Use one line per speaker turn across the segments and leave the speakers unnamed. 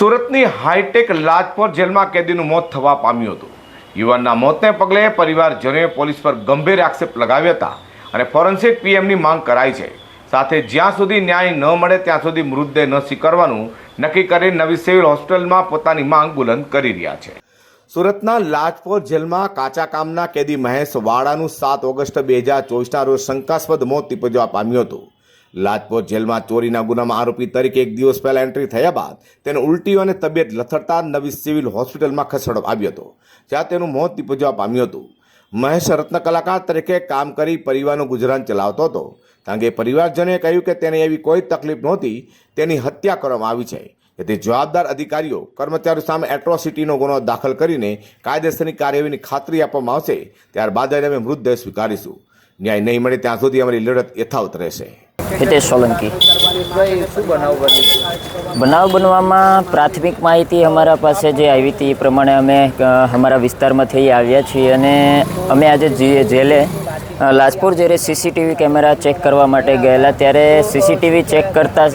સુરતની હાઈટેક લાજપોર જેલમાં કેદીનું મોત થવા પામ્યું હતું. યુવાનના મોતને પગલે પરિવારજનોએ પોલીસ પર ગંભીર આક્ષેપ લગાવ્યા હતા અને ફોરેન્સિક પીએમની માંગ કરાઈ છે. સાથે જ્યાં સુધી ન્યાય ન મળે ત્યાં સુધી મૃતદેહ ન સ્વીકારવાનું નક્કી કરી નવી સિવિલ હોસ્પિટલમાં પોતાની માંગ બુલંદ કરી રહ્યા છે. સુરતના લાજપોર જેલમાં કાચા કામના કેદી મહેશ વાડાનું સાત ઓગસ્ટ બે હજાર ચોવીસના રોજ શંકાસ્પદ મોત નીપજવા પામ્યું હતું. લાજપોર જેલમાં ચોરીના ગુનામાં આરોપી તરીકે એક દિવસ પહેલા એન્ટ્રી થયા બાદ તેને ઉલટીઓ અને તબિયત લથડતા નવી સિવિલ હોસ્પિટલમાં ખસેડવામાં આવ્યો હતો, જ્યાં તેનું મોત નિપજવા પામ્યું હતું. મહેશ રત્ન કલાકાર તરીકે કામ કરી પરિવારનું ગુજરાન ચલાવતો હતો, કારણ કે પરિવારજનોએ કહ્યું કે તેને એવી કોઈ તકલીફ નહોતી, તેની હત્યા કરવામાં આવી છે. જેથી જવાબદાર અધિકારીઓ કર્મચારીઓ સામે એટ્રોસિટીનો ગુનો દાખલ કરીને કાયદેસરની કાર્યવાહીની ખાતરી આપવામાં આવશે. ત્યારબાદ અમે મૃતદેહ સ્વીકારીશું. ન્યાય નહીં મળે ત્યાં સુધી અમારી લડત યથાવત રહેશે.
હિતેશ સોલંકી.
બનાવ
બનવામાં પ્રાથમિક માહિતી અમારા પાસે જે આવી હતી એ પ્રમાણે અમે અમારા અમારા વિસ્તારમાંથી આવ્યા છીએ અને અમે આજે જેલે લાજપુર જ્યારે સીસીટીવી કેમેરા ચેક કરવા માટે ગયેલા ત્યારે સીસીટીવી ચેક કરતાં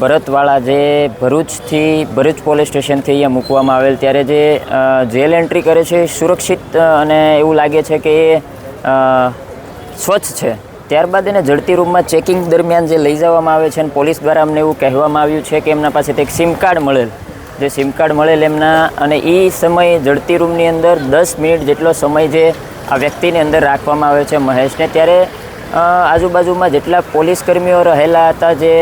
ભરતવાળા જે ભરૂચથી, ભરૂચ પોલીસ સ્ટેશનથી અહીંયા મૂકવામાં આવેલ ત્યારે જે જેલ એન્ટ્રી કરે છે સુરક્ષિત અને એવું લાગે છે કે એ સ્વચ્છ છે. ત્યારબાદ એને જડતી રૂમમાં ચેકિંગ દરમિયાન જે લઈ જવામાં આવે છે અને પોલીસ દ્વારા અમને એવું કહેવામાં આવ્યું છે કે એમના પાસેથી એક સિમ કાર્ડ મળેલ. જે સિમ કાર્ડ મળેલ એમના અને એ સમયે જડતી રૂમની અંદર દસ મિનિટ જેટલો સમય જે આ વ્યક્તિની અંદર રાખવામાં આવે છે મહેશને. ત્યારે આજુબાજુમાં જેટલા પોલીસ કર્મીઓ રહેલા હતા, જે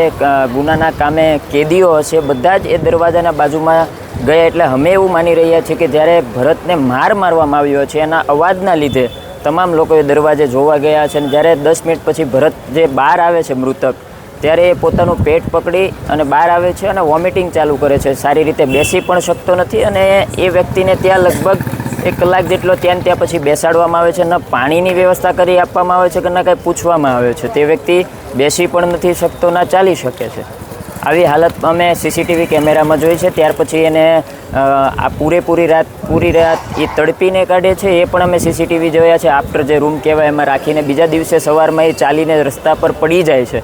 ગુનાના કામે કેદીઓ હશે, બધા જ એ દરવાજાના બાજુમાં ગયા. એટલે અમે એવું માની રહ્યા છીએ કે જ્યારે ભરતને માર મારવામાં આવ્યો છે એના અવાજના લીધે તમામ લોકો એ દરવાજે જોવા ગયા છે અને જ્યારે દસ મિનિટ પછી ભરત જે બહાર આવે છે મૃતક, ત્યારે એ પોતાનું પેટ પકડી અને બહાર આવે છે અને વોમિટિંગ ચાલુ કરે છે. સારી રીતે બેસી પણ શકતો નથી અને એ વ્યક્તિને ત્યાં લગભગ એક કલાક જેટલો ત્યાં ત્યાં પછી બેસાડવામાં આવે છે. ન પાણીની વ્યવસ્થા કરી આપવામાં આવે છે કે ન કાંઈ પૂછવામાં આવે છે. તે વ્યક્તિ બેસી પણ નથી શકતો, ના ચાલી શકે છે. આવી હાલત અમે સીસીટીવી કેમેરામાં જોઈ છે. ત્યાર પછી એને આ પૂરેપૂરી રાત, પૂરી રાત એ તડપીને કાઢે છે. એ પણ અમે સીસીટીવી જોયા છે. આફ્ટર જે રૂમ કહેવાય, એમાં રાખીને બીજા દિવસે સવારમાં એ ચાલીને રસ્તા પર પડી જાય છે.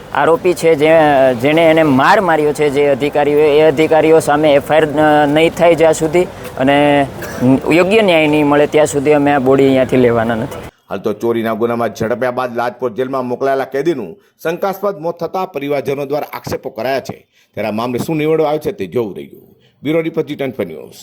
આરોપી છે જે, જેણે એને માર માર્યો છે જે અધિકારીઓ, એ અધિકારીઓ સામે એફઆઈઆર નહીં થાય જ્યાં સુધી અને યોગ્ય ન્યાય નહીં મળે ત્યાં સુધી અમે આ બોડી અહીંયાથી લેવાના નથી.
હાલ તો ચોરીના ગુનામાં ઝડપ્યા બાદ લાજપોર જેલમાં મોકલાયેલા કેદીનું શંકાસ્પદ મોત થતાં પરિવારજનો દ્વારા આક્ષેપો કરાયા છે. ત્યારે આ મામલે શું નિવડવા આવે છે તે જોવું રહ્યું. Bureau report G ten news.